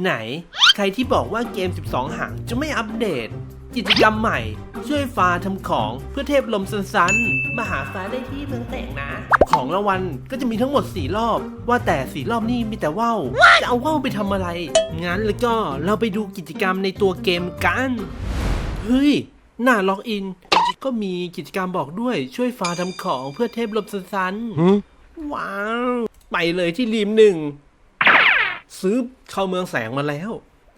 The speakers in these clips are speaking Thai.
ไหน ใครที่บอกว่าเกม 12 หางจะไม่อัปเดต กิจกรรมใหม่ ช่วยฟ้าทำของเพื่อเทพลมสันๆมาหาฟ้าได้ที่เมืองแตกนะ ของรางวัลก็จะมีทั้งหมด 4 รอบ ว่าแต่สีรอบนี้มีแต่ว่าวจะเอาว่าวไปทำอะไร งั้นแล้วก็เราไปดูกิจกรรมในตัวเกมกัน เฮ้ย หน้าล็อกอิน ก็มีกิจกรรมบอกด้วยช่วยฟ้าทำของเพื่อเทพลมสันๆว้าว ไปเลยที่ริมหนึ่ง ซื้อเข้าเมืองแสงมาแล้ว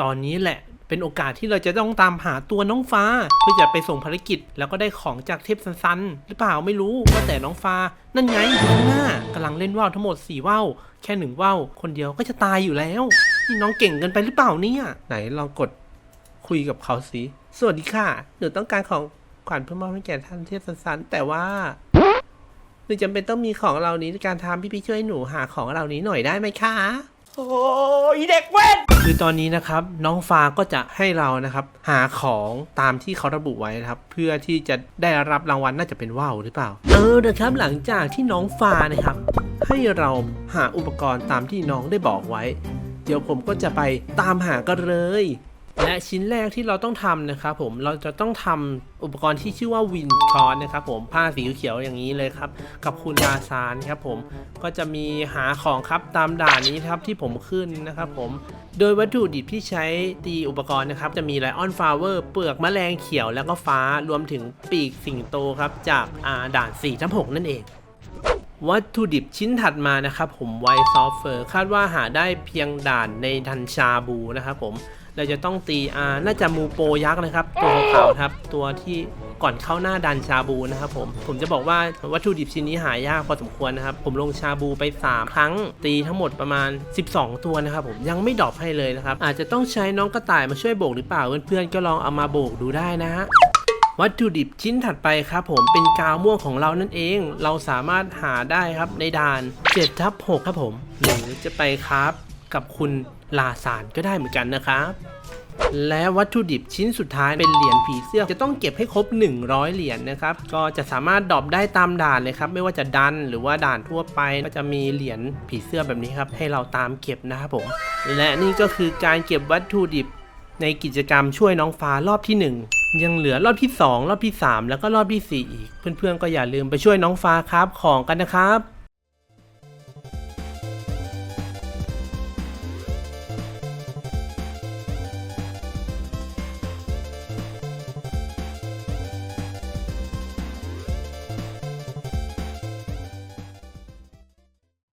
ตอนนี้แหละเป็นโอกาสที่เราจะต้องตามหาตัวน้องฟ้า เพื่อจะไปส่งภารกิจ แล้วก็ได้ของจากเทพซันซันหรือเปล่าไม่รู้ว่าแต่น้องฟ้า นั่นไงอยู่ข้างหน้ากำลังเล่นว่าวทั้งหมด4ว่าวแค่หนึ่งว่าวคนเดียวก็จะตายอยู่แล้วนี่น้องเก่งเกินไปหรือเปล่าเนี่ยไหนลองกดคุยกับเขาสิสวัสดีค่ะหนูต้องการของขวัญเพื่อมอบให้แก่ท่านเทพซันซันแต่ว่าหนูจำเป็นต้องมีของเหล่านี้ในการทำพี่พี่ๆช่วยหนูหาของเหล่านี้หน่อยได้ไหมคะ โอ้ยเด็กเว้นคือตอนนี้นะครับน้องฟ้าก็จะให้เรานะครับหาของตามที่เขาระบุไว้นะครับเพื่อที่จะได้รับรางวัลน่าจะเป็นว่าวหรือเปล่า เออนะครับหลังจากที่น้องฟ้านะครับ ให้เราหาอุปกรณ์ตามที่น้องได้บอกไว้ เดี๋ยวผมก็จะไปตามหากันเลย และชิ้นแรกที่เราต้องทำนะครับผมเราจะต้องทำอุปกรณ์ที่ชื่อว่าวินคอนนะครับผมผ้าสีเขียวอย่างนี้เลยครับ กับคุณลาซานครับผมก็จะมีหาของครับตามด่านนี้ครับที่ผมขึ้นนะครับผมโดยวัตถุดิบที่ใช้ตีอุปกรณ์นะครับ จะมีไลออนฟลาเวอร์เปลือกมแมลงเขียวแล้วก็ฟ้ารวมถึงปีกสิงโตครับ จากอ่าด่าน4ทับ6นั่นเองวัตถุดิบชิ้นถัดมานะครับผมไวซอฟเฟอร์คาดว่าหาได้เพียงด่านในทันชาบูนะครับผม เราจะต้องตีอ่าน่าจะมูโปยักษ์นะครับ ตัวขาวครับ ตัวที่ก่อนเข้าหน้าดันชาบูนะครับผม ผมจะบอกว่าวัตถุดิบชิ้นนี้หายากพอสมควรนะครับ ผมลงชาบูไป 3 ครั้ง ตีทั้งหมดประมาณ 12 ตัวนะครับผมยังไม่ดรอปให้เลยนะครับ อาจจะต้องใช้น้องกระต่ายมาช่วยโบกหรือเปล่าเพื่อนๆก็ลองเอามาโบกดูได้นะฮะวัตถุดิบชิ้นถัดไปครับผมเป็นกาวม่วงของเรานั่นเอง เราสามารถหาได้ครับในด่าน7ทับ6ครับผมหรือจะไปครับ กับคุณลาสานก็ได้เหมือนกันนะครับและวัตถุดิบชิ้นสุดท้ายเป็นเหรียญผีเสื้อจะต้องเก็บให้ครบ 100 เหรียญนะครับ ก็จะสามารถดรอปได้ตามด่านเลยครับ ไม่ว่าจะดันหรือว่าด่านทั่วไป ก็จะมีเหรียญผีเสื้อแบบนี้ครับ ให้เราตามเก็บนะครับผม และนี่ก็คือการเก็บวัตถุดิบในกิจกรรมช่วยน้องฟ้ารอบที่ 1ยังเหลือรอบที่ 2 รอบที่ 3 แล้วก็รอบที่ 4 อีก เพื่อนๆก็อย่าลืมไปช่วยน้องฟ้าครับของกันนะครับ